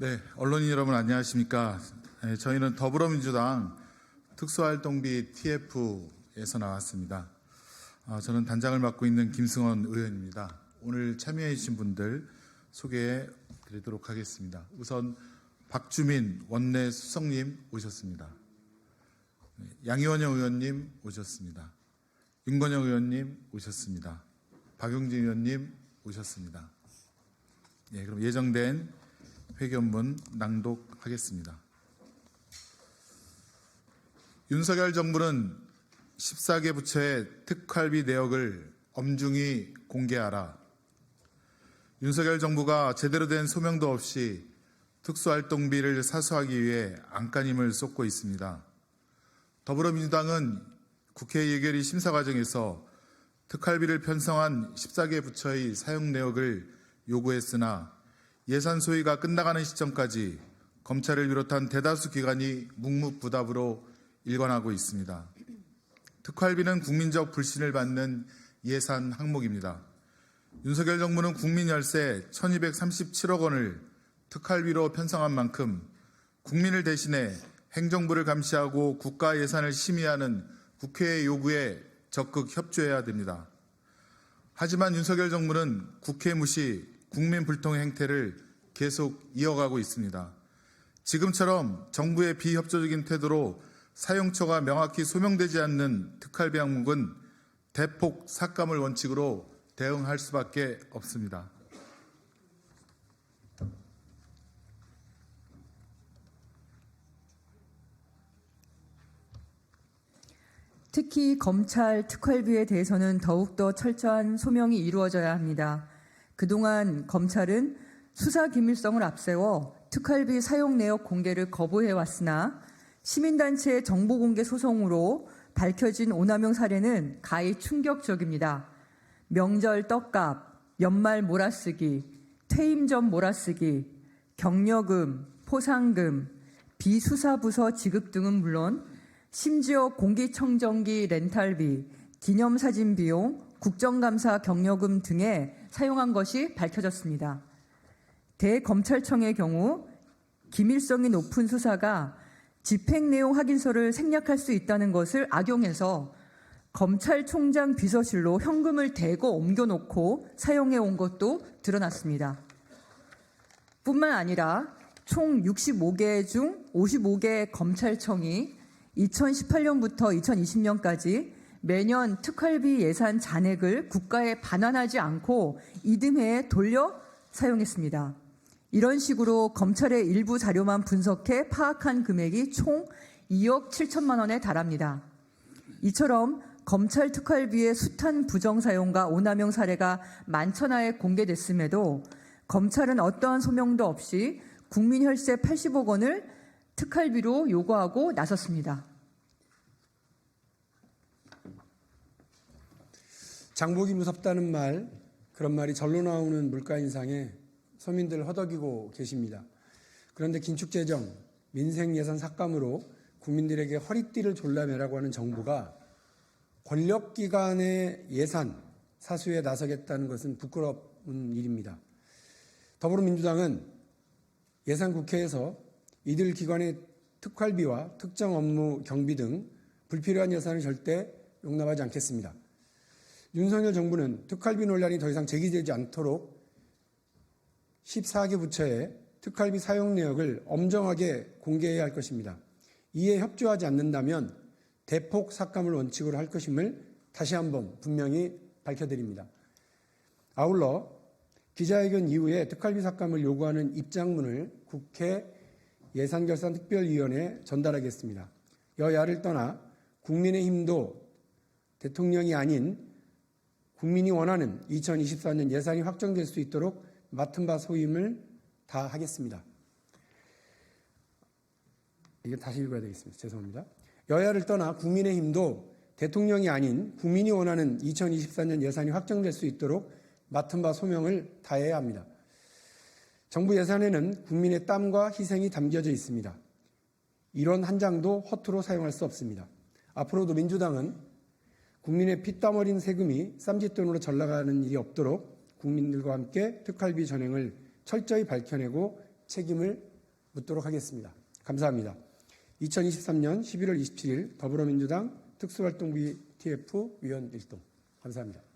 네, 언론인 여러분 안녕하십니까? 네, 저희는 더불어민주당 특수활동비 TF에서 나왔습니다. 아, 저는 단장을 맡고 있는 김승원 의원입니다. 오늘 참여해 주신 분들 소개해 드리도록 하겠습니다. 우선 박주민 원내 수석님 오셨습니다. 네, 양희원영 의원님 오셨습니다. 윤건영 의원님 오셨습니다. 박용진 의원님 오셨습니다. 예, 그럼 예정된 회견문 낭독하겠습니다. 윤석열 정부는 14개 부처의 특활비 내역을 엄중히 공개하라. 윤석열 정부가 제대로 된 소명도 없이 특수활동비를 사수하기 위해 안간힘을 쏟고 있습니다. 더불어민주당은 국회 예결위 심사 과정에서 특활비를 편성한 14개 부처의 사용 내역을 요구했으나 예산 소위가 끝나가는 시점까지 검찰을 비롯한 대다수 기관이 묵묵부답으로 일관하고 있습니다. 특활비는 국민적 불신을 받는 예산 항목입니다. 윤석열 정부는 국민 열세 1237억 원을 특활비로 편성한 만큼 국민을 대신해 행정부를 감시하고 국가 예산을 심의하는 국회의 요구에 적극 협조해야 됩니다. 하지만 윤석열 정부는 국회 무시, 국민 불통의 행태를 계속 이어가고 있습니다. 지금처럼 정부의 비협조적인 태도로 사용처가 명확히 소명되지 않는 특활비 항목은 대폭 삭감을 원칙으로 대응할 수밖에 없습니다. 특히 검찰 특활비에 대해서는 더욱더 철저한 소명이 이루어져야 합니다. 그동안 검찰은 수사 기밀성을 앞세워 특활비 사용 내역 공개를 거부해 왔으나 시민단체의 정보 공개 소송으로 밝혀진 오남용 사례는 가히 충격적입니다. 명절 떡값, 연말 몰아쓰기, 퇴임 전 몰아쓰기, 경력금, 포상금, 비수사부서 지급 등은 물론 심지어 공기청정기 렌탈비, 기념사진 비용, 국정감사 경력금 등에 사용한 것이 밝혀졌습니다. 대검찰청의 경우 기밀성이 높은 수사가 집행 내용 확인서를 생략할 수 있다는 것을 악용해서 검찰총장 비서실로 현금을 대거 옮겨놓고 사용해 온 것도 드러났습니다. 뿐만 아니라 총 65개 중 55개 검찰청이 2018년부터 2020년까지 매년 특활비 예산 잔액을 국가에 반환하지 않고 이듬해에 돌려 사용했습니다. 이런 식으로 검찰의 일부 자료만 분석해 파악한 금액이 총 2억 7천만 원에 달합니다. 이처럼 검찰 특활비의 숱한 부정 사용과 오남용 사례가 만천하에 공개됐음에도 검찰은 어떠한 소명도 없이 국민 혈세 80억 원을 특활비로 요구하고 나섰습니다. 장복이 무섭다는 말, 그런 말이 절로 나오는 물가 인상에 서민들 허덕이고 계십니다. 그런데 긴축재정, 민생 예산 삭감으로 국민들에게 허리띠를 졸라매라고 하는 정부가 권력기관의 예산 사수에 나서겠다는 것은 부끄러운 일입니다. 더불어민주당은 예산 국회에서 이들 기관의 특활비와 특정 업무 경비 등 불필요한 예산을 절대 용납하지 않겠습니다. 윤석열 정부는 특활비 논란이 더 이상 제기되지 않도록 14개 부처의 특활비 사용 내역을 엄정하게 공개해야 할 것입니다. 이에 협조하지 않는다면 대폭 삭감을 원칙으로 할 것임을 다시 한번 분명히 밝혀드립니다. 아울러 기자회견 이후에 특활비 삭감을 요구하는 입장문을 국회 예산결산특별위원회에 전달하겠습니다. 여야를 떠나 국민의힘도 대통령이 아닌 국민이 원하는 2024년 예산이 확정될 수 있도록 맡은 바 소임을 다 하겠습니다. 이게 다시 읽어야 되겠습니다. 죄송합니다. 여야를 떠나 국민의힘도 대통령이 아닌 국민이 원하는 2024년 예산이 확정될 수 있도록 맡은 바 소명을 다해야 합니다. 정부 예산에는 국민의 땀과 희생이 담겨져 있습니다. 이런 한 장도 허투루 사용할 수 없습니다. 앞으로도 민주당은 국민의 피땀 어린 세금이 쌈짓돈으로 전락하는 일이 없도록 국민들과 함께 특활비 전행을 철저히 밝혀내고 책임을 묻도록 하겠습니다. 감사합니다. 2023년 11월 27일 더불어민주당 특수활동비 TF 위원 일동 감사합니다.